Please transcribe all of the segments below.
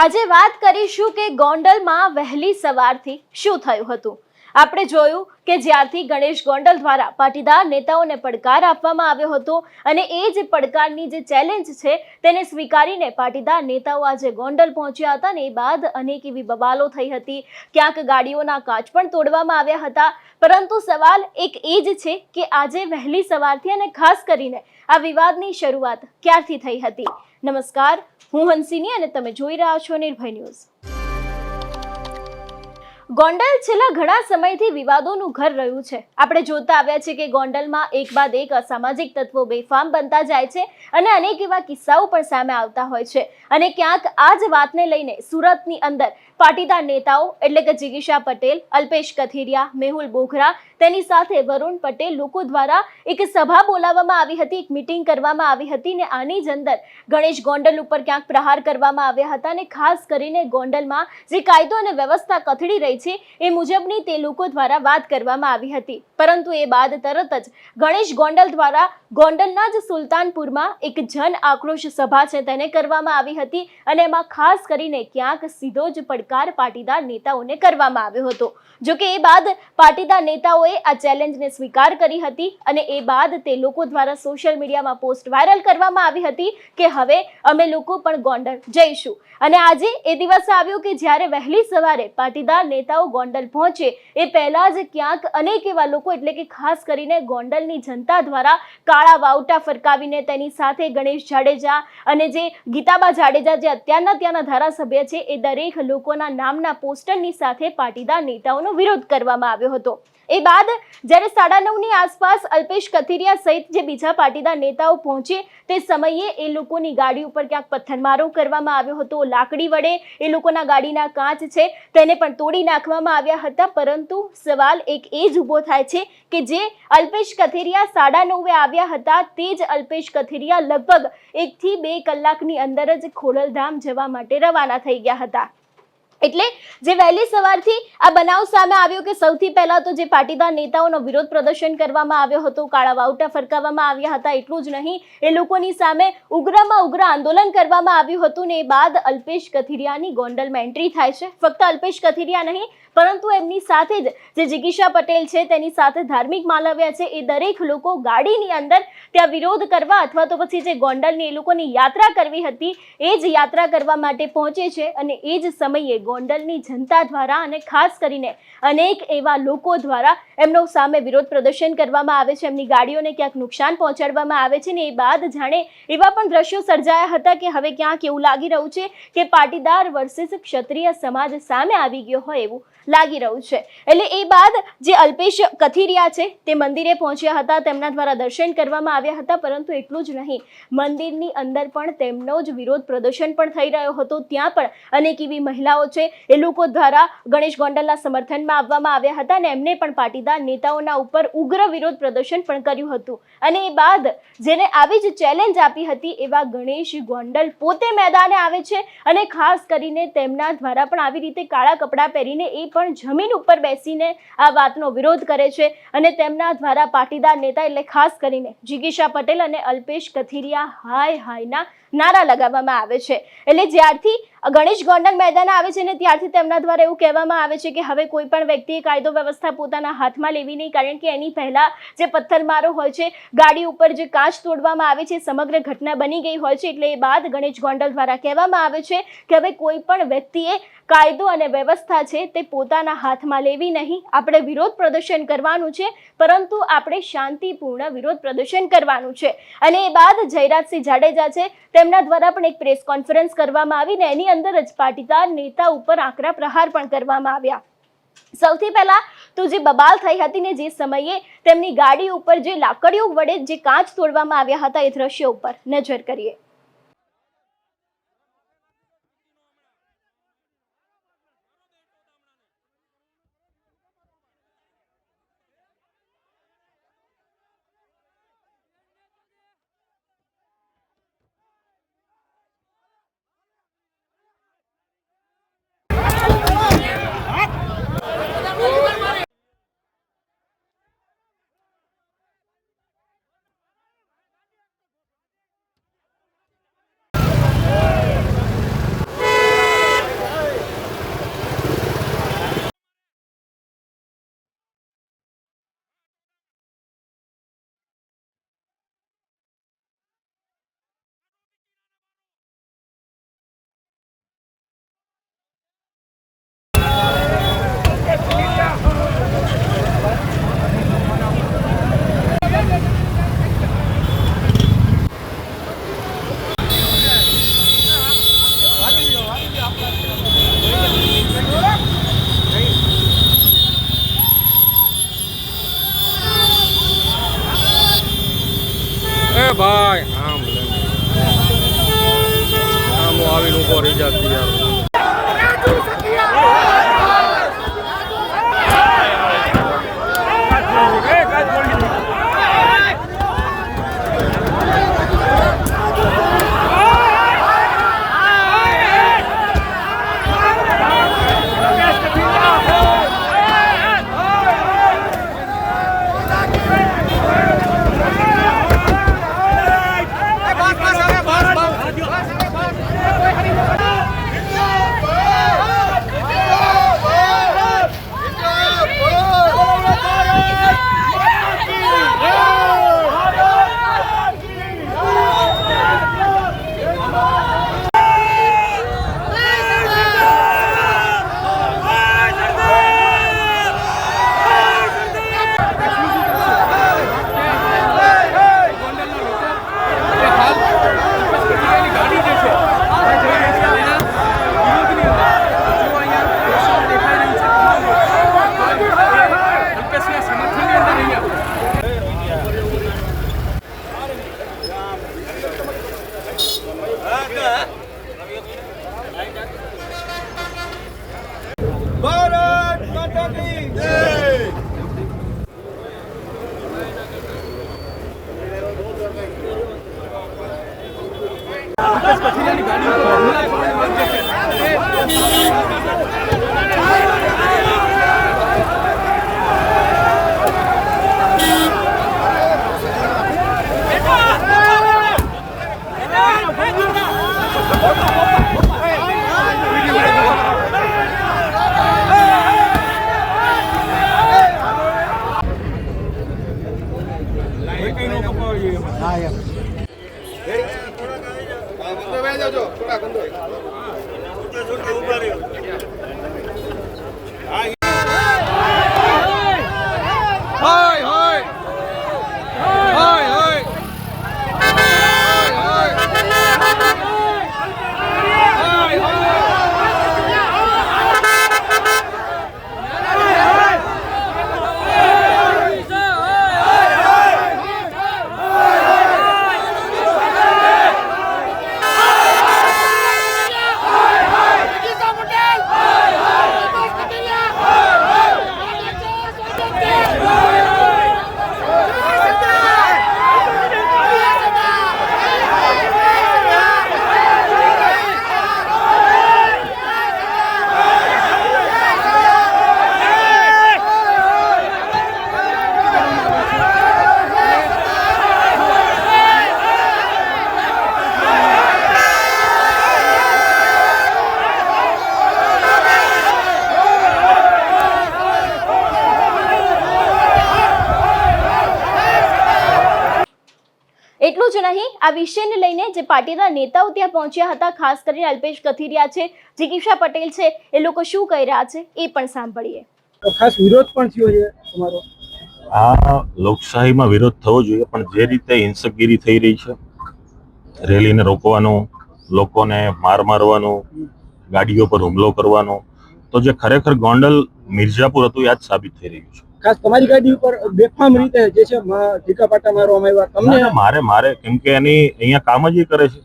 આજે વાત કરીશું કે ગોંડલમાં વહેલી સવારથી શું થયું હતું. આપણે જોયું કે જ્યારથી ગણેશ ગોંડલ દ્વારા પાટીદાર નેતાઓને પડકાર આપવામાં આવ્યો હતો અને એ જ પડકારની જે ચેલેન્જ છે તેને સ્વીકારીને પાટીદાર નેતાઓ આજે ગોંડલ પહોંચ્યા હતા ને એ બાદ અનેક એવી બબાલો થઈ હતી. ક્યાંક ગાડીઓના કાચ પણ તોડવામાં આવ્યા હતા. પરંતુ સવાલ એક એ જ છે કે આજે વહેલી સવારથી અને ખાસ કરીને આ વિવાદની શરૂઆત ક્યારથી થઈ હતી? નમસ્કાર, હું હંસિની અને તમે જોઈ રહ્યા છો નિર્ભય ન્યૂઝ. ગોંડલ છેલ્લા ઘણા સમયથી વિવાદોનું ઘર રહ્યું છે. આપણે જોતા આવ્યા છે કે ગોંડલમાં એક બાદ એક અસામાજિક તત્વો બેફામ બનતા જાય છે અને અનેક એવા કિસ્સાઓ પણ સામે આવતા હોય છે. અને ક્યાંક આ જ વાતને લઈને સુરતની અંદર પાટીદાર નેતાઓ એટલે કે જિગીશા પટેલ, અલ્પેશ કથિરિયા, મેહુલ બોઘરા, તેની સાથે વરુણ પટેલ લોકો દ્વારા એક સભા બોલાવવામાં આવી હતી, એક મિટિંગ કરવામાં આવી હતી ને આની જ અંદર ગણેશ ગોંડલ ઉપર ક્યાંક પ્રહાર કરવામાં આવ્યા હતા અને ખાસ કરીને ગોંડલમાં જે કાયદો અને વ્યવસ્થા કથળી રહી છે એ મુજબની તે લોકો દ્વારા વાત કરવામાં આવી હતી. પરંતુ એ બાદ તરત જ ગણેશ ગોંડલ દ્વારા ગોંડલના જ સુલતાનપુરમાં એક જન આક્રોશ સભા છે તેને કરવામાં આવી હતી અને એમાં ખાસ કરીને ક્યાંક સીધો જ પડકાર પાટીદાર નેતાઓને કરવામાં આવ્યો હતો. જો કે એ બાદ પાટીદાર નેતાઓએ આ ચેલેન્જને સ્વીકાર કરી હતી અને એ બાદ તે લોકો દ્વારા સોશિયલ મીડિયામાં પોસ્ટ વાયરલ કરવામાં આવી હતી કે હવે અમે લોકો પણ ગોંડલ જઈશું. અને આજે એ દિવસ આવ્યો કે જ્યારે વહેલી સવારે પાટીદાર નેતાઓ ગોંડલ પહોંચે, એ પહેલા જ ક્યાંક અનેક એવા લોકો એટલે કે ખાસ કરીને ગોંડલની જનતા દ્વારા કાળા વાવટા ફરકાવીને તેની સાથે ગણેશ જાડેજા અને જે ગીતાબા જાડેજા જે અત્યારના ત્યાંના ધારાસભ્ય છે, એ દરેક લોકોના નામના પોસ્ટરની સાથે પાટીદાર નેતાઓનો વિરોધ કરવામાં આવ્યો હતો. એ બાદ જ્યારે સાડા નવની આસપાસ અલ્પેશ કથિરિયા સહિત જે બીજા પાટીદાર નેતાઓ પહોંચે તે સમયે એ લોકોની ગાડી ઉપર ક્યાંક પથ્થરમારો કરવામાં આવ્યો હતો. લાકડી વડે એ લોકોના ગાડીના કાચ છે તેને પણ તોડી નાખવામાં આવ્યા હતા. પરંતુ સવાલ એક એ જ ઊભો થાય છે કે જે અલ્પેશ કથિરિયા સાડા નવે આવ્યા હતા તે જ અલ્પેશ કથિરિયા લગભગ એકથી બે કલાકની અંદર જ ખોડલધામ જવા માટે રવાના થઈ ગયા હતા. એટલે જે વહેલી સવારથી આ બનાવ સામે આવ્યો કે સૌથી પહેલા તો જે પાટીદાર નેતાઓનો વિરોધ પ્રદર્શન કરવામાં આવ્યો હતો, કાળા વાવટા ફરકાવવામાં આવ્યા હતા, એટલું જ નહીં, એ લોકોની સામે ઉગ્રમાં ઉગ્ર આંદોલન કરવામાં આવ્યું હતું ને એ બાદ અલ્પેશ કથિરિયાની ગોંડલમાં એન્ટ્રી થાય છે. ફક્ત અલ્પેશ કથિરિયા નહીં, પરંતુ એમની સાથે જ જે જિગીશા પટેલ છે, તેની સાથે ધાર્મિક માલવ્યા છે, એ દરેક લોકો ગાડીની અંદર ત્યાં વિરોધ કરવા અથવા તો પછી જે ગોંડલની એ લોકોની યાત્રા કરવી હતી, એ જ યાત્રા કરવા માટે પહોંચે છે અને એ જ સમયે ગોંડલની જનતા દ્વારા અને ખાસ કરીને અનેક એવા લોકો દ્વારા એમનો સામે વિરોધ પ્રદર્શન કરવામાં આવે છે. એમની ગાડીઓને ક્યાંક નુકસાન પહોંચાડવામાં આવે છે ને એ બાદ જાણે એવા પણ દ્રશ્યો સર્જાયા હતા કે હવે ક્યાંક એવું લાગી રહ્યું છે કે પાટીદાર વર્સિસ ક્ષત્રિય સમાજ સામે આવી ગયો હોય એવું લાગી રહ્યું છે. એટલે એ બાદ જે અલ્પેશ કથિરિયા છે, તે મંદિરે પહોંચ્યા હતા. તેમના દ્વારા દર્શન કરવામાં આવ્યા હતા, પરંતુ એટલું જ નહીં. મંદિરની અંદર પણ તેમનો જ વિરોધ પ્રદર્શન પણ થઈ રહ્યો હતો. ત્યાં પણ અનેક એવી મહિલાઓ છે, એ લોકો દ્વારા ગણેશ ગોંડલના સમર્થનમાં આવવામાં આવ્યા હતા અને એમને પણ પાટીદાર નેતાઓના ઉપર ઉગ્ર વિરોધ પ્રદર્શન પણ કર્યું હતું. અને એ બાદ જેને આવી જ ચેલેન્જ આપી હતી, એવા ગણેશ ગોંડલ પોતે મેદાને આવે છે અને ખાસ કરીને તેમના દ્વારા પણ આવી રીતે કાળા કપડાં પહેરીને એ પણ જમીન ઉપર બેસીને આ વાતનો વિરોધ કરે છે અને તેમના દ્વારા પાટીદાર નેતા એટલે ખાસ કરીને જિગીશા પટેલ અને અલ્પેશ કથિરિયા હાય હાયના નારા લગાવવામાં આવે છે. એટલે જ્યારથી ગણેશ ગોંડલ મેદાન આવે છે ને ત્યારથી તેમના દ્વારા એવું કહેવામાં આવે છે કે હવે કોઈ પણ વ્યક્તિએ કાયદો વ્યવસ્થા પોતાના હાથમાં લેવી નહીં, કારણ કે એની પહેલા જે પથ્થરમારો હોય છે, ગાડી ઉપર જે કાચ તોડવામાં આવે છે, સમગ્ર ઘટના બની ગઈ હોય છે, એટલે એ બાદ ગણેશ ગોંડલ દ્વારા કહેવામાં આવે છે કે હવે કોઈ પણ વ્યક્તિએ કાયદો અને વ્યવસ્થા છે તે પોતાના હાથમાં લેવી નહીં. આપણે વિરોધ પ્રદર્શન કરવાનું છે, પરંતુ આપણે શાંતિપૂર્ણ વિરોધ પ્રદર્શન કરવાનું છે. અને એ બાદ જયરાજસિંહ જાડેજા છે તેમના દ્વારા પણ એક પ્રેસ કોન્ફરન્સ કરવામાં આવી ને એની અંદર જ પાટીદાર નેતા ઉપર આકરા પ્રહાર પણ કરવામાં આવ્યા. સૌથી પહેલા તો જે બબાલ થઈ હતી ને જે સમયે તેમની ગાડી ઉપર જે લાકડીઓ વડે જે કાચ તોડવામાં આવ્યા હતા એ દ્રશ્ય ઉપર નજર કરીએ. આ વિષયને લઈને જે પાર્ટીના નેતાઓ ત્યાં પહોંચ્યા હતા ખાસ કરીને અલ્પેશ કથિરિયા છે જિગીષા પટેલ છે એ લોકો શું કહી રહ્યા છે એ પણ સાંભળીએ. ખાસ વિરોધ પણ થયો છે તમારો? આ લોકશાહીમાં વિરોધ થવો જોઈએ પણ જે રીતે હિંસકગીરી થઈ રહી છે રેલીને રોકવાનું લોકોને માર મારવાનું ગાડીઓ પર હુમલો કરવાનો તો જે ખરેખર ગોંડલ મિર્ઝાપુર હતું યાદ સાબિત થઈ રહ્યું છે. ખાસ તમારી ગાડી ઉપર બેફામ રીતે જે છે મા- ઢીકા પાટા મારવામાં આવ્યા. તમને મારે મારે કેમ કે એની અહીંયા કામ જ એ કરે છે.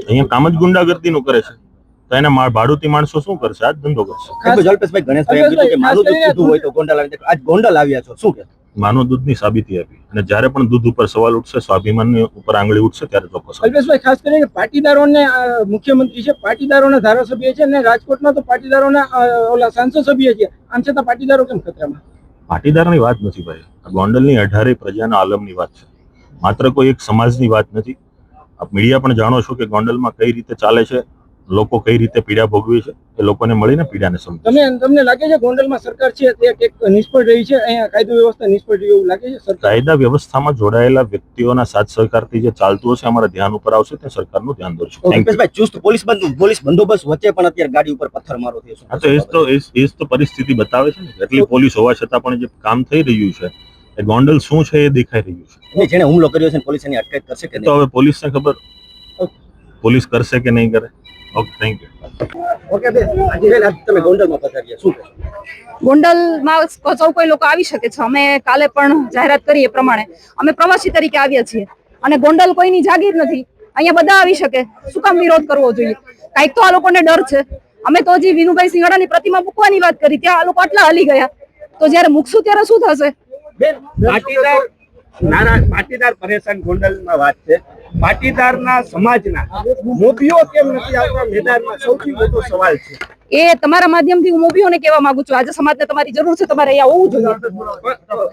અહીંયા કામ જ ગુંડાગર્દીનું કરે છે. તો એને ભાડુતી માણસો શું કરશે? આજ ધંધો કરશે. ખાસ- ગણેશભાઈ કીધું કે માનું દૂધ પીધું હોય તો ગોંડલ આવી આજ ગોંડા આવ્યા છો. શું કે? માનવ દૂધની સાબિતી આપી. અને જ્યારે પણ દૂધ ઉપર સવાલ ઉઠશે સ્વાભિમાનની ઉપર આંગળી ઉઠશે ત્યારે ચોક્કસ અલ્પેશભાઈ ખાસ કરીને પાટીદારોને મુખ્યમંત્રી છે પાટીદારોના ધારાસભ્ય છે અને રાજકોટમાં તો પાટીદારોના ઓલા સાંસદ સભ્ય છે. આમ છતાં પાટીદારો કેમ ખતરામાં? પાટીદારની વાત નથી ભાઈ. ગોંડલની અઢારે પ્રજાના આલમની વાત છે. માત્ર કોઈ એક સમાજની વાત નથી. આપ મીડિયા પણ જાણો છો કે ગોંડલમાં કઈ રીતે ચાલે છે. લોકો કઈ રીતે પીડા ભોગવી છે એ લોકોને મળીને પીડાને સમજે તમે તમને લાગે છે ગોંડલમાં સરકાર છે તે એક નિષ્ફળ રહી છે? અહીંયા કાયદો વ્યવસ્થા નિષ્ફળ રહી એવું લાગે છે કાયદા વ્યવસ્થામાં જોડાયેલા વ્યક્તિઓના સાથ સહકારથી જે ચાલતું હશે અમારા ધ્યાન ઉપર આવશે તે સરકારનું ધ્યાન દોરશે. Thank ચુસ્ત પોલીસ બંધ પોલીસ બંદોબસ્ત વચ્ચે પણ અત્યારે ગાડી ઉપર પથ્થર મારો થયો છે. હા તો એ તો એ તો પરિસ્થિતિ બતાવે છે ને એટલી પોલીસ હોવા છતાં પણ જે કામ થઈ રહ્યું છે એ ગોંડલ શું છે એ દેખાઈ રહ્યું છે. જેને હુમલો કર્યો છે પોલીસ એની અટકાયત કરશે કે તો હવે પોલીસને ખબર પોલીસ કરશે કે નહીં કરે? ઓકે થેન્ક યુ ઓકે બેન. આજે તમે ગોંડલમાં પધાર્યા. શું? ગોંડલમાં સૌ કોઈ લોકો આવી શકે છે. અમે કાલે પણ જાહેરાત કરી એ પ્રમાણે. અમે પ્રવાસી તરીકે આવ્યા છીએ. અને ગોંડલ કોઈની જાગીર નથી. અહીંયા બધા આવી શકે. શું કામ વિરોધ કરવો જોઈએ? કાંઈક તો આ લોકોને ડર છે. અમે તો હજી વિનુભાઈ સિંગાડાની પ્રતિમા મૂકવાની વાત કરી. ત્યાં આ લોકો આટલા હલી ગયા. તો જ્યારે મૂકશું ત્યારે શું થશે? બેન પાટીદાર નારા પાટીદાર પરેશાન ગોંડલમાં વાત છે. પાટીદારના સમાજના મોભીઓ કેમ નથી આવતા? મેદાનમાં સૌથી મોટો સવાલ છે. એ તમારા માધ્યમથી હું મોભીઓને કહેવા માંગુ છું. આજે સમાજને તમારી જરૂર છે તમારે અહીંયા હોવું જોઈએ.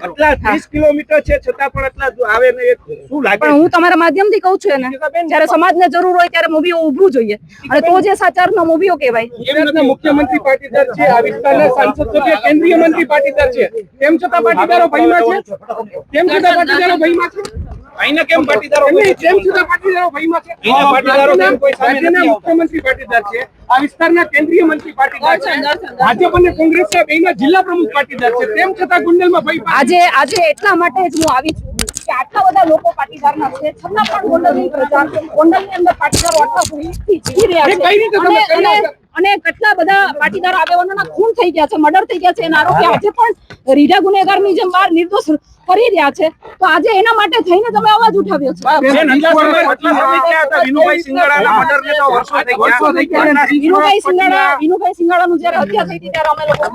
આટલા ત્રીસ કિલોમીટર છે છતાં પણ આટલા આવે ને એ શું લાગે પણ હું તમારા માધ્યમથી કહું છું એને. જ્યારે સમાજને જરૂર હોય ત્યારે મોભીઓ ઊભું જોઈએ. અને તો જે સાચારનો મોભીઓ કહેવાય. ગુજરાતના મુખ્યમંત્રી પાટીદાર છે આ વિસ્તારના સાંસદ સભ્ય કેન્દ્રીય મંત્રી પાટીદાર છે. તેમ છતાં પાટીદારો ભયમાં છે? તેમ છતાં પાટીદારો ભયમાં છે? અહીંના કેમ પાટીદારો તેમ છતાં પાટીદારો ભયમાં છે? પાટીદારો કેમ કોઈ સામે નથી આવતા? મુખ્યમંત્રી પાટીદાર છે. આ વિસ્તારના કેન્દ્રીય મંત્રી પાટીદાર છે ભાજપ અને કોંગ્રેસના બેયના જિલ્લા પ્રમુખ પાટીદાર છે. તેમ છતાં ગુંડલમાં ભાઈ આજે આજે એટલા માટે જ હું આવી છું કે આટલા બધા લોકો પાટીદારના છે. છતાં પણ ગોંડલની પ્રજા ગોંડલની અંદર પાટીદારો આટલા જીવી રહ્યા એ કઈ રીતે છે? તમે અને- કેટલા બધા પાટીદાર આગેવાનોના ખૂન થઈ ગયા છે મર્ડર થઈ ગયા છે એના આરોપી આજે પણ રીઢા ગુનેગારની જેમ બહાર નિર્દોષ ફરી રહ્યા છે તો આજે એના માટે થઈને તમે અવાજ ઉઠાવ્યો છે? વિનુભાઈ સિંગાડાના મર્ડરને તો વર્ષો થઈ ગયા. વર્ષો થઈ ગયા. વિનુભાઈ સિંગાડા વિનુભાઈ સિંગાડાનું જ્યારે હત્યા થઈ હતી ત્યારે અમે લોકો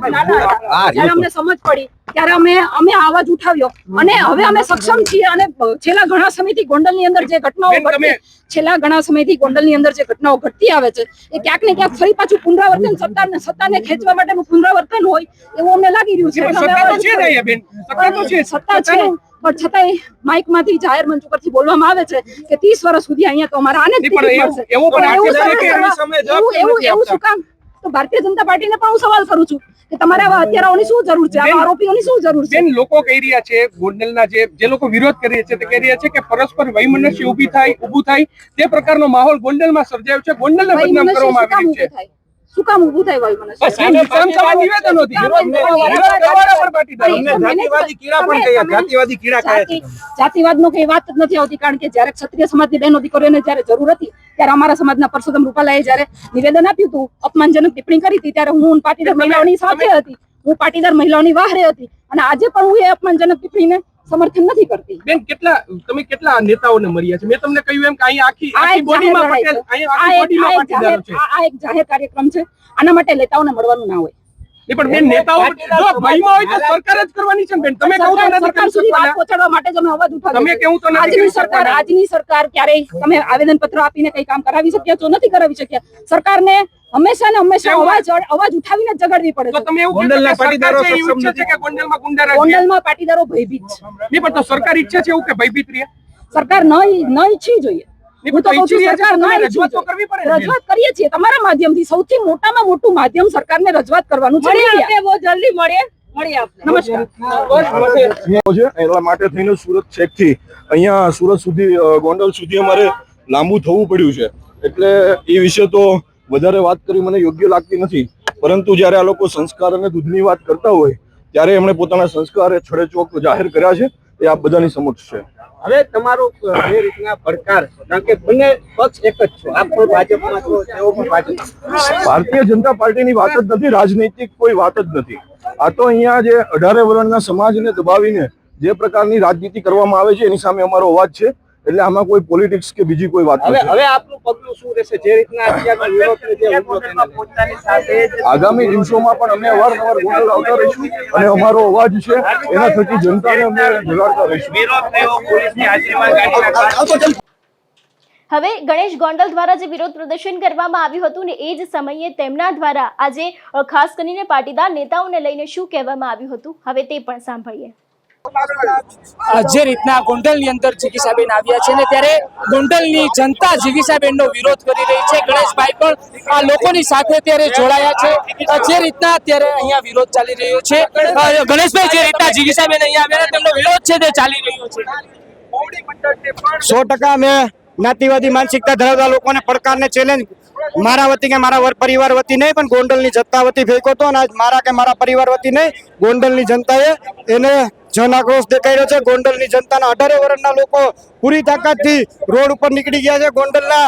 અમને સમજ પડી ત્યારે અમે અમે આ અવાજ ઉઠાવ્યો. અને હવે અમે સક્ષમ છીએ અને છેલ્લા ઘણા સમયથી ગોંડલની અંદર જે ઘટનાઓ ઘટતી છેલ્લા ઘણા સમયથી ગોંડલની અંદર જે ઘટનાઓ ઘટતી આવે છે એ ક્યાંક ને ક્યાંક ફરી પાછું પુનરાવર્તન સત્તાને સત્તાને ખેંચવા માટેનું પુનરાવર્તન હોય એવું અમને લાગી રહ્યું છે. સત્તા છે પણ છતાંય માઇકમાંથી જાહેર મંચ ઉપરથી બોલવામાં આવે છે કે ત્રીસ વર્ષ સુધી અહીંયા તો અમારા આને એવું-? શું કામ? તો ભારતીય જનતા પાર્ટીને પણ હું સવાલ કરું છું કે તમારે આવા હત્યારાઓની શું જરૂર છે? આવા આરોપીઓની શું જરૂર છે? લોકો કહી રહ્યા છે ગોંડલના જે જે લોકો વિરોધ કરી રહ્યા છે તે કહી રહ્યા છે કે પરસ્પર વૈમનસ્ય ઊભી થાય ઊભું થાય. તે પ્રકારનો માહોલ ગોંડલમાં સર્જાયો છે. ગોંડલને બદનામ કરવામાં આવી છે. શું કામ ઊભું થાય વાયુ મને? જાતિવાદી કીડા પણ તમે- જાતિવાદી કીડા કહે છે. જાતિ- કઈ વાત જ નથી આવતી કારણ કે જ્યારે ક્ષત્રિય સમાજની બહેનો દીકરીઓને જ્યારે જરૂર હતી ત્યારે અમારા સમાજના પરસોત્તમ રૂપાલાએ જ્યારે નિવેદન આપ્યું હતું અપમાનજનક ટિપ્પણી કરી હતી ત્યારે હું પાટીદાર મહિલાઓની સાથે હતી. હું પાટીદાર મહિલાઓની વાહરે હતી. અને આજે પણ હું એ અપમાનજનક ટિપ્પણીને સમર્થન નથી કરતી. બેન કેટલા તમે કેટલા નેતાઓને મળ્યા છે? મેં તમને કહ્યું એમ કે અહીં આખી આખી બોડીમાં પટેલ અહીં આખી બોડીમાં પટેલ છે. આ એક જાહેર કાર્યક્રમ છે. આના માટે નેતાઓને મળવાનું ના હોય. પણ બેન નેતાઓ જો ભયમાં હોય તો સરકાર જ કરવાની છે ને બેન. તમે કહો તો નથી સરકાર કરી સુધી વાત શકવાના. પહોંચાડવા માટે તમે અવાજ ઉઠાવ્યો તમે. કેવું તો નથી આજની કરી સરકાર આજની સરકાર ક્યારેય તમે આવેદન પત્ર આપીને કઈ કામ કરાવી શક્યા છો? નથી કરાવી શક્યા. સરકારને હંમેશા ને હંમેશા અવાજ અવાજ ઉઠાવીને જ જગાડવી પડે તો તમે એવું ગોંડલના પાટીદારો સક્ષમ નથી. કે ગોંડલમાં ગુંડા રાજ્ય ગોંડલમાં પાટીદારો ભયભીત છે. નહીં પણ તો સરકાર ઈચ્છે છે એવું કે ભયભીત રહે? સરકાર ન ન કહું ઈચ્છી જોઈએ. રજૂઆત કરીએ છીએ તમારા માધ્યમથી. સૌથી મોટામાં મોટું માધ્યમ સરકારને રજૂઆત કરવાનું છે જલ્દી માટે થઈને સુરત છેકથી અહીંયા સુરત સુધી ગોંડલ સુધી અમારે લાંબુ થવું પડ્યું છે. એટલે એ વિશે તો વધારે વાત કરી મને યોગ્ય લાગતી નથી. પરંતુ જ્યારે આ લોકો સંસ્કાર અને દૂધની વાત કરતા હોય ત્યારે એમણે પોતાના સંસ્કાર છડે ચોક જાહેર કર્યા છે. એ આપ બધાની સમક્ષ છે. હવે તમારો જે રીતના પડકાર કારણ કે બંને પક્ષ એક જ છો. આપ પણ ભાજપમાં છો, તેઓ પણ ભાજપ ભારતીય જનતા પાર્ટીની વાત જ નથી, રાજનૈતિક કોઈ વાત જ નથી. આ તો અહીંયા જે અઢારે વર્ણના સમાજને દબાવીને જે પ્રકારની રાજનીતિ કરવામાં આવે છે, એની સામે અમારો અવાજ છે. એટલે આમાં કોઈ પોલિટિક્સ કે બીજી કોઈ વાત હવે નથી. હવે આપનું પગલું શું રહેશે? જે રીતના આગામી દિવસોમાં પણ અમે અવારનવાર ગોંડલ આવતા રહીશું અને અમારો અવાજ છે એના થકી જનતાને અમે જગાડતા રહીશું. હવે ગણેશ ગોંડલ દ્વારા જે વિરોધ પ્રદર્શન કરવામાં આવ્યું હતું ને એ જ સમયે તેમના દ્વારા આજે ખાસ કરીને પાટીદાર નેતાઓને લઈને શું કહેવામાં આવ્યું હતું? હવે તે પણ સાંભળીએ. જે રીતના ગોંડલની અંદર જીગીસાબેન આવ્યા છે ને ત્યારે ગોંડલની જનતા જીગીસાબેનનો વિરોધ કરી રહી છે. ગણેશભાઈ પણ આ લોકોની સાથે ત્યારે જોડાયા છે. જે રીતના અત્યારે અહીંયા વિરોધ ચાલી રહ્યો છે. ગણેશભાઈ જે રીતના જીગીસાબેન અહીંયા આવ્યા તેમનો વિરોધ છે તે ચાલી રહ્યો છે. સો ટકા અમે જ્ઞાતિવાદી માનસિકતા ધરાવતા લોકોને પડકારને ચેલેન્જ મારા વતી કે મારા વર- પરિવાર વતી નહીં, પણ ગોંડલની જનતા વતી ફેંકો હતો અને આજ મારા કે મારા પરિવાર વતી નહીં, ગોંડલની જનતાએ એને જન આક્રોશ રહ્યો છે. ગોંડલની જનતાના અઢારે વર્ષના લોકો પૂરી તાકાતથી રોડ ઉપર નીકળી ગયા છે. ગોંડલના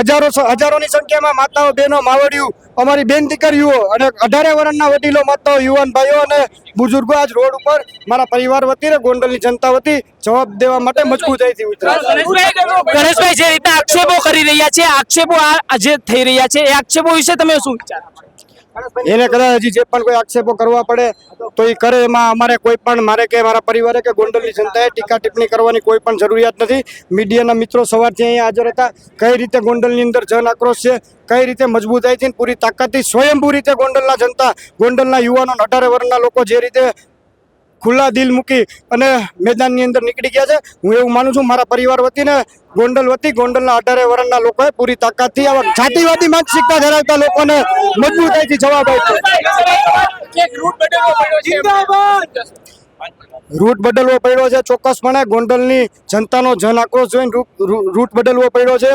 હજારો હજારોની સંખ્યામાં માતાઓ બહેનો માવડિયું અમારી બેન દીકરીઓ અને અઢારે વર્ષના વડીલો માતાઓ યુવાન ભાઈઓ અને બુઝુર્ગો આજ રોડ ઉપર મારા પરિવાર વતી ને ગોંડલની જનતા વતી જવાબ દેવા માટે મજબૂતાઈથી ઉતર્યા ગણેશભાઈ ગણેશભાઈ જે રીતે આક્ષેપો કરી રહ્યા છે આક્ષેપો આ આજે થઈ રહ્યા છે એ આક્ષેપો વિશે તમે શું વિચારો છો? એને કદાચ હજી જે પણ કોઈ આક્ષેપો કરવા પડે, તો એ કરે એમાં અમારે કોઈ પણ, મારે કે મારા પરિવારે કે ગોંડલની જનતાએ ટીકા ટિપ્પણી કરવાની કોઈ પણ જરૂરિયાત નથી. મીડિયાના મિત્રો સવારથી અહીંયા હાજર હતા. કઈ રીતે ગોંડલની અંદર જન આક્રોશ છે? કઈ રીતે મજબૂતાઈથી પૂરી તાકાતથી સ્વયંભૂ રીતે ગોંડલના જનતા, ગોંડલના યુવાનો અઢારે વર્ષના લોકો જે રીતે ખુલ્લા દિલ મૂકી અને મેદાનની અંદર નીકળી ગયા છે. હું એવું માનું છું મારા પરિવાર વતીને ગોંડલ વતી ગોંડલના અઢારે વર્ષના લોકોએ પૂરી તાકાતથી આવા જાતિવાદી માનસિકતા ધરાવતા લોકોને મજબૂતાઈથી જવાબ આપ્યો. રૂટ બદલવો પડ્યો છે ચોક્કસપણે. ગોંડલની જનતાનો જન આક્રોશ જોઈને રૂટ બદલવો પડ્યો છે.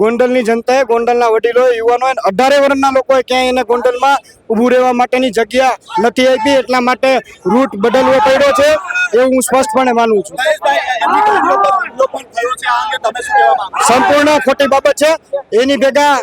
ગોંડલની જનતાએ ગોંડલના વડીલોએ યુવાનોએ અને અઢારે વર્ષના લોકોએ ક્યાંય એને ગોંડલમાં ઊભું રહેવા માટેની જગ્યા નથી આપી. એટલા માટે રૂટ બદલવો પડ્યો છે એવું હું સ્પષ્ટપણે માનું છું. સંપૂર્ણ ખોટી બાબત છે. એની ભેગા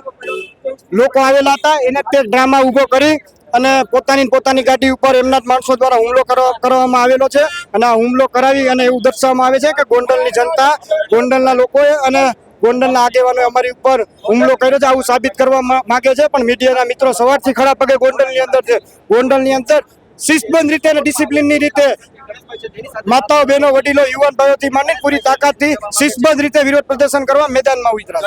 લોકો આવેલા હતા. એને તે ડ્રામા ઊભો કરી અને પોતાની પોતાની ગાડી ઉપર એમના જ માણસો દ્વારા હુમલો કરવા- કરવામાં આવેલો છે. અને આ હુમલો કરાવી અને એવું દર્શાવવામાં આવે છે કે ગોંડલની જનતા ગોંડલના લોકોએ અને ગોંડલના આગેવાનોએ અમારી ઉપર હુમલો કર્યો છે આવું સાબિત કરવા માંગે છે પણ મીડિયાના મિત્રો સવારથી ખડા પગે ગોંડલની અંદર છે. ગોંડલની અંદર શિસ્તબંધ રીતે અને ડિસિપ્લિનની રીતે માતાઓ બહેનો વડીલો યુવાન ભાઈઓથી માંડી પૂરી તાકાતથી શિસ્તબદ્ધ રીતે વિરોધ પ્રદર્શન કરવા મેદાનમાં ઉતરા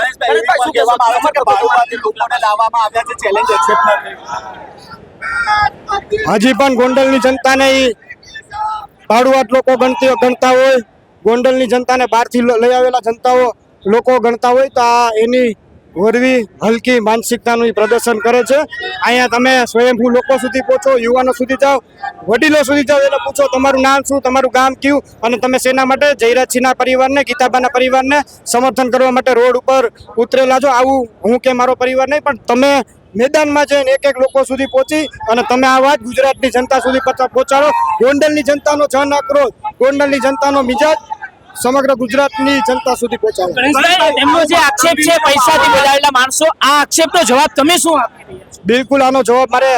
હજી પણ ગોંડલની જનતાને ભાડુઆત લોકો ગણતી ગણતા હોય. ગોંડલની જનતાને બહારથી લઈ આવેલા જનતાઓ લોકો ગણતા હોય તો આ એની વરવી હલકી માનસિકતાનું પ્રદર્શન કરે છે. અહીંયા તમે સ્વયંભૂ લોકો સુધી પહોંચો, યુવાનો સુધી જાઓ, વડીલો સુધી જાઓ, એને પૂછો, તમારું નામ શું? તમારું ગામ કયું? અને તમે શેના માટે? જયરાજસિંહના પરિવારને, ગીતાબાના પરિવારને સમર્થન કરવા માટે રોડ ઉપર ઉતરેલા છો. આવું હું કે મારો પરિવાર નહીં, પણ તમે મેદાનમાં જઈને એક એક લોકો સુધી પહોંચી અને તમે આ વાત ગુજરાતની જનતા સુધી પહોંચા- પહોંચાડો. ગોંડલની જનતાનો જન આક્રોશ, ગોંડલની જનતાનો મિજાજ સમગ્ર ગુજરાતની જનતા સુધી પહોંચાડે. એમનો જે આક્ષેપ છે પૈસાથી બોલાવેલા માણસો આ આક્ષેપનો જવાબ તમે શું આપી બિલકુલ આનો જવાબ મારે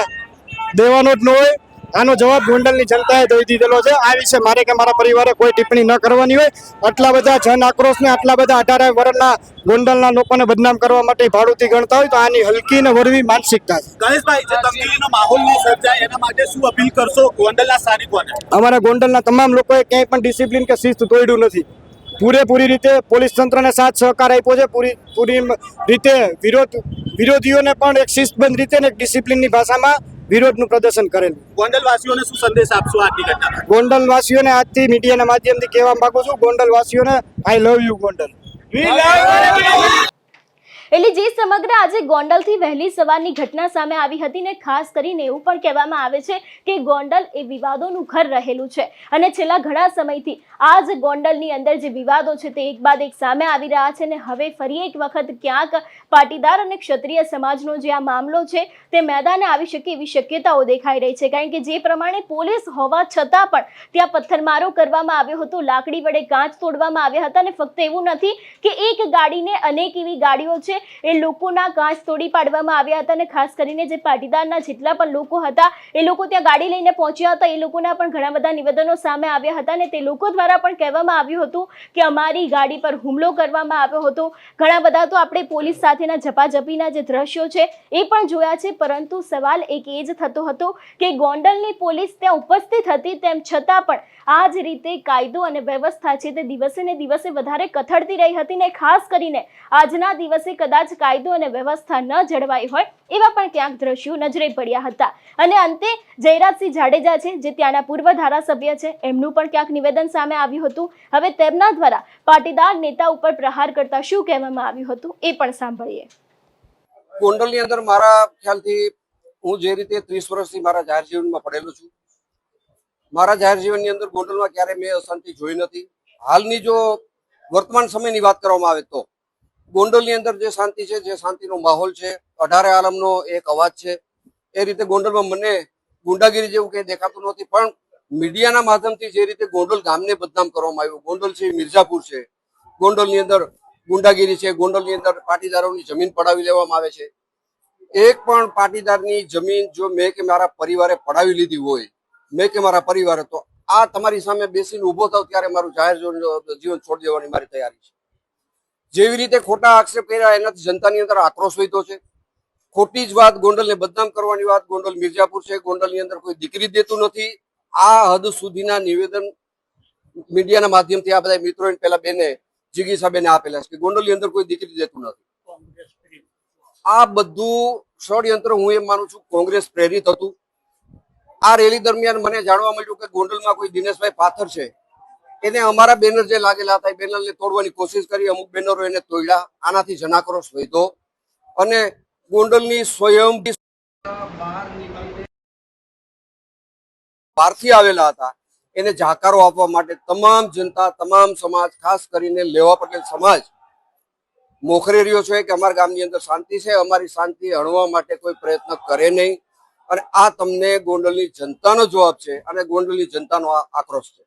દેવાનો જ ન હોય. આનો જવાબ ગોંડલની જનતાએ દઈ દીધેલો છે. આ વિશે મારે કે મારા પરિવારે કોઈ ટિપ્પણી ન કરવાની હોય. આટલા બધા જન આક્રોશને આટલા બધા અઢારે વર્ષના ગોંડલના લોકોને બદનામ કરવા માટે ભાડુતી ગણતા હોય તો આની હલકી ને વરવી માનસિકતા છે. અમારા ગોંડલના તમામ લોકોએ ક્યાંય પણ ડિસિપ્લિન કે શિસ્ત તોડ્યું નથી. પૂરેપૂરી રીતે પોલીસ તંત્રને સાથ સહકાર આપ્યો છે. પૂરી પૂરી રીતે વિરોધ વિરોધીઓને પણ એક શિસ્તબંધ રીતે ને એક ડિસિપ્લિનની ભાષામાં વિરોધનું પ્રદર્શન કરેલું. ગોંડલવાસીઓને શું સંદેશ આપશો આજની ઘટના ગોંડલવાસીઓને આજથી મીડિયાના માધ્યમથી કહેવા માંગુ છું ગોંડલવાસીઓને આઈ લવ યુ ગોંડલ. એટલે જે સમગ્ર આજે ગોંડલથી વહેલી સવારની ઘટના સામે આવી હતી ને ખાસ કરીને એવું પણ કહેવામાં આવે છે કે ગોંડલ એ વિવાદોનું ઘર રહેલું છે. અને છેલ્લા ઘણા સમયથી આ જ ગોંડલની અંદર જે વિવાદો છે તે એક બાદ એક સામે આવી રહ્યા છે ને હવે ફરી એક વખત ક્યાંક પાટીદાર અને ક્ષત્રિય સમાજનો જે આ મામલો છે તે મેદાને આવી શકે એવી શક્યતાઓ દેખાઈ રહી છે. કારણ કે જે પ્રમાણે પોલીસ હોવા છતાં પણ ત્યાં પથ્થરમારો કરવામાં આવ્યો હતો, લાકડી વડે કાચ તોડવામાં આવ્યા હતા અને ફક્ત એવું નથી કે એક ગાડીને અનેક એવી ગાડીઓ છે એ લોકોના કાચ તોડી પાડવામાં આવ્યા હતા અને ખાસ કરીને જે પાટીદારના જેટલા પણ લોકો હતા, એ લોકો ત્યાં ગાડી લઈને પહોંચ્યા હતા. એ લોકોના પણ ઘણા બધા નિવેદનો સામે આવ્યા હતા અને તે લોકો દ્વારા પણ કહેવામાં આવ્યું હતું કે અમારી ગાડી પર હુમલો કરવામાં આવ્યો હતો. ઘણા બધા તો આપણે પોલીસ સાથેના ઝપાઝપીના જે દ્રશ્યો છે, એ પણ જોયા છે. પરંતુ સવાલ એક એ જ થતો હતો કે ગોંડલની પોલીસ ત્યાં ઉપસ્થિત હતી તેમ છતાં પણ આ જ રીતે કાયદો અને વ્યવસ્થા છે તે દિવસે ને દિવસે વધારે કથળતી રહી હતી ને ખાસ કરીને આજના દિવસે કદાચ કાયદો અને વ્યવસ્થા ન જળવાઈ હોય એવા પણ ક્યાંક દ્રશ્યો નજરે પડ્યા હતા. અને અંતે જયરાજસિંહ જાડેજા છે, જે ત્યાંના પૂર્વ ધારાસભ્ય છે, એમનું પણ ક્યાંક નિવેદન સામે આવ્યું હતું. હવે તેમના દ્વારા પાટીદાર નેતા ઉપર પ્રહાર કરતા શું કહેવામાં આવ્યું હતું એ પણ સાંભળીએ. ગોંડલની અંદર મારા ખ્યાલથી હું જે રીતે ત્રીસ વર્ષથી મારા જાહેર જીવનમાં પડેલો છું, મારા જાહેર જીવનની અંદર ગોંડલમાં ક્યારે મેં અશાંતિ જોઈ નથી. હાલની જો વર્તમાન સમયની વાત કરવામાં આવે તો ગોંડલની અંદર જે શાંતિ છે, જે શાંતિનો માહોલ છે, અઢારે આલમનો એક અવાજ છે, એ રીતે ગોંડલમાં મને ગુંડાગીરી જેવું કંઈ દેખાતું નથી, પણ મીડિયાના માધ્યમથી જે રીતે ગોંડલ ગામને બદનામ કરવામાં આવ્યું, ગોંડલ છે, મિર્ઝાપુર છે, ગોંડલની અંદર ગુંડાગીરી છે, ગોંડલની અંદર પાટીદારોની જમીન પડાવી લેવામાં આવે છે. એક પણ પાટીદારની જમીન જો મેં કે મારા પરિવારે પડાવી લીધી હોય, મેં કે મારા પરિવારે, તો આ તમારી સામે બેસીને ઊભો થાવ ત્યારે મારું જાહેર જીવન છોડી દેવાની મારી તૈયારી છે. જેવી રીતે ખોટા આક્ષેપ કર્યા એનાથી જનતાની અંદર આક્રોશ વધ્યો છે. ખોટી જ વાત ગોંડલને બદનામ કરવાની વાત ગોંડલ મિર્જાપુર છે. ગોંડલની અંદર કોઈ દીકરી દેતું નથી. આ હદ સુધીના નિવેદન મીડિયાના માધ્યમથી આ બધા મિત્રો પેલા બેને જીગી સાહેબને આપેલા છે કે ગોંડલની અંદર કોઈ દીકરી દેતું નથી. આ બધું ષડયંત્ર હું એમ માનું છું કોંગ્રેસ પ્રેરિત હતું. આ રેલી દરમિયાન મને જાણવા મળ્યું કે ગોંડલમાં કોઈ દિનેશભાઈ પાથર છે. એને અમારા બેનર જે લાગેલા હતા એ બેનરને તોડવાની કોશિશ કરી, અમુક બેનરો એને તોડ્યા, આનાથી જનાક્રોશ વધ્યો. અને ગોંડલની સ્વયં બહારથી આવેલા હતા. એને જાકારો આપવા માટે તમામ જનતા, તમામ સમાજ, ખાસ કરીને લેવા પટેલ સમાજ, મોખરે રહ્યો છે કે અમારા ગામની અંદર શાંતિ છે, અમારી શાંતિ હણવા માટે કોઈ પ્રયત્ન કરે નહીં. અને આ તમને ગોંડલની જનતાનો જવાબ છે અને ગોંડલની જનતાનો આક્રોશ છે.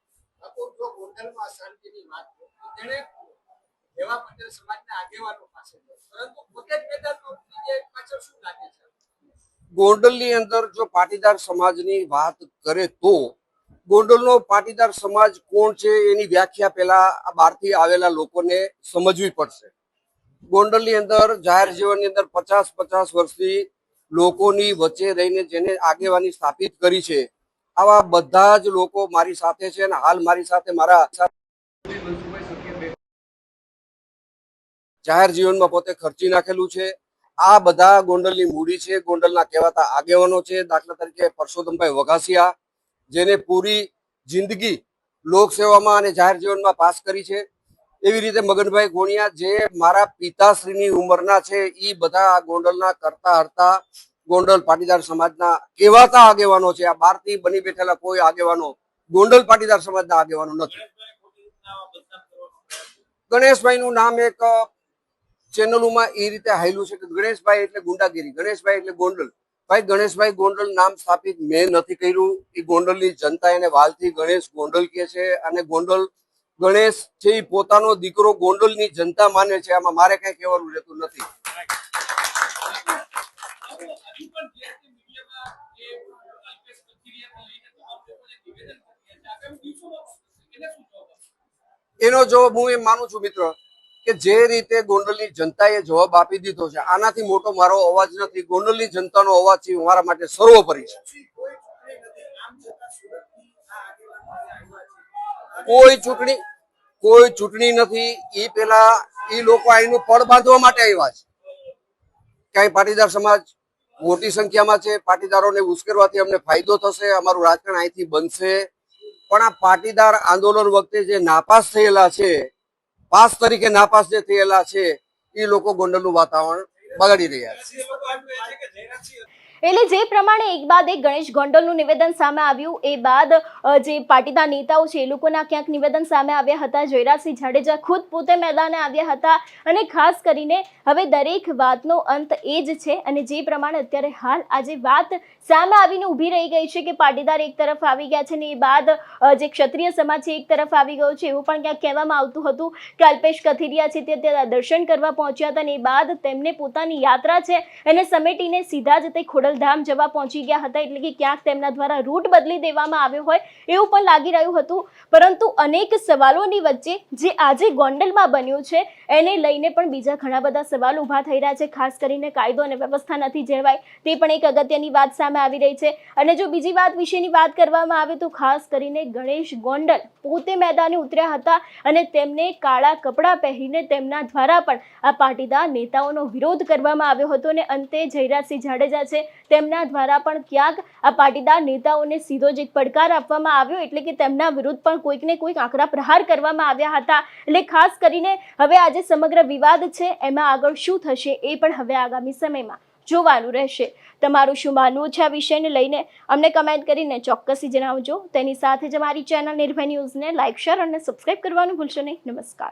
ગોંડલની અંદર જો પાટીદાર સમાજની વાત કરે તો ગોંડલનો પાટીદાર સમાજ કોણ છે એની વ્યાખ્યા પેલા આ બહારથી આવેલા લોકોને સમજવી પડશે. ગોંડલની અંદર જાહેર જીવનની અંદર પચાસ પચાસ વર્ષથી લોકોની વચ્ચે રહીને જેને આગેવાની સ્થાપિત કરી છે આવા બધા જ લોકો મારી સાથે છે અને હાલ મારી સાથે મારા જાહેર જીવનમાં પોતે ખર્ચી નાખેલું છે. આ બધા ગોંડલની મૂડી છે, ગોંડલના કહેવાતા આગેવાનો છે. દાખલા તરીકે પરસોત્તમભાઈ વઘાસિયા, જેને પૂરી જિંદગી લોકસેવામાં અને જાહેર જીવનમાં પાસ કરી છે. એવી રીતે મગનભાઈ ગોણિયા, જે મારા પિતાશ્રીની ઉંમરના છે એ બધા આ ગોંડલના કરતા હરતા ગોંડલ પાટીદાર સમાજના કહેવાતા આગેવાનો છે. આ બહારથી બની બેઠેલા કોઈ આગેવાનો ગોંડલ પાટીદાર સમાજના આગેવાનો નથી. ગણેશભાઈ નું નામ એક ચેનલોમાં એ રીતે હાયલું છે કે ગણેશભાઈ એટલે ગુંડાગીરી. ગણેશભાઈ એટલે ગોંડલ. ભાઈ, ગણેશભાઈ ગોંડલ નામ સ્થાપિત મેં નથી કર્યું. એ ગોંડલની જનતા એને વાલથી ગણેશ ગોંડલ કહે છે અને ગોંડલ ગણેશ છે પોતાનો દીકરો ગોંડલની જનતા માને છે. આમાં મારે કઈ કહેવાનું રહેતું નથી. એનો જવાબ હું એમ માનું છું મિત્ર કે જે રીતે ગોંડલની જનતાએ જવાબ આપી દીધો છે આનાથી મોટો મારો અવાજ નથી. ગોંડલની જનતાનો અવાજ છે મારા માટે સર્વોપરી છે. કોઈ ચૂંટણી કોઈ ચૂંટણી નથી. એ પેલા એ લોકો અહીંનું પડ બાંધવા માટે આવ્યા છે. ક્યાંય પાટીદાર સમાજ મોટી સંખ્યામાં છે. પાટીદારોને ઉશ્કેરવાથી અમને ફાયદો થશે. અમારું રાજકારણ અહીંથી બનશે. પણ આ પાટીદાર આંદોલન વખતે જે નાપાસ થયેલા છે, પાસ તરીકે નાપાસ જે થયેલા છે, એ લોકો ગોંડલનું વાતાવરણ બગાડી રહ્યા છે. એટલે જે પ્રમાણે એક બાદ એક ગણેશ ગોંડલનું નિવેદન સામે આવ્યું, એ બાદ જે પાટીદાર નેતાઓ છે, એ લોકોના ક્યાંક નિવેદન સામે આવ્યા હતા. જયરાજસિંહ જાડેજા ખુદ પોતે મેદાને આવ્યા હતા અને ખાસ કરીને હવે દરેક વાતનો અંત એ જ છે અને જે પ્રમાણે અત્યારે હાલ આજે વાત સામે આવીને ઊભી રહી ગઈ છે કે પાટીદાર એક તરફ આવી ગયા છે ને એ બાદ જે ક્ષત્રિય સમાજ છે એક તરફ આવી ગયો છે એવું પણ ક્યાંક કહેવામાં આવતું હતું કે અલ્પેશ કથિરિયા છે તે ત્યાં દર્શન કરવા પહોંચ્યા હતા અને એ બાદ તેમને પોતાની યાત્રા છે એને સમેટીને સીધા જ તે ખોડલધામ જવા પહોંચી ગયા હતા એટલે કે ક્યાંક તેમના દ્વારા રૂટ બદલી દેવામાં આવ્યો હોય એવું પણ લાગી રહ્યું હતું. પરંતુ અનેક સવાલોની વચ્ચે જે આજે ગોંડલમાં બન્યું છે એને લઈને પણ બીજા ઘણા બધા સવાલ ઊભા થઈ રહ્યા છે. ખાસ કરીને કાયદો અને વ્યવસ્થા નથી જળવાય તે પણ એક અગત્યની વાત સામે આવી રહી છે. અને જો બીજી વાત વિશેની વાત કરવામાં આવે તો ખાસ કરીને ગણેશ ગોંડલ પોતે મેદાને ઉતર્યા હતા અને તેમને કાળા કપડાં પહેરીને તેમના દ્વારા પણ આ પાટીદાર નેતાઓનો વિરોધ કરવામાં આવ્યો હતો અને અંતે જયરાજસિંહ જાડેજા છે તેમના દ્વારા પણ ક્યાંક આ પાટીદાર નેતાઓને સીધો જ એક પડકાર આપવામાં આવ્યો એટલે કે તેમના વિરુદ્ધ પણ કોઈકને કોઈક આકરા પ્રહાર કરવામાં આવ્યા હતા. એટલે ખાસ કરીને હવે આજે સમગ્ર વિવાદ છે, એમાં આગળ શું થશે એ પણ હવે આગામી સમયમાં જોવાનું રહેશે. તમારું શું માનવું છે આ વિષયને લઈને? અમને કમેન્ટ કરીને ચોક્કસથી જણાવજો. તેની સાથે જ અમારી ચેનલ નિર્ભય ન્યૂઝને લાઇક શેર અને સબસ્ક્રાઇબ કરવાનું ભૂલશો નહીં. નમસ્કાર.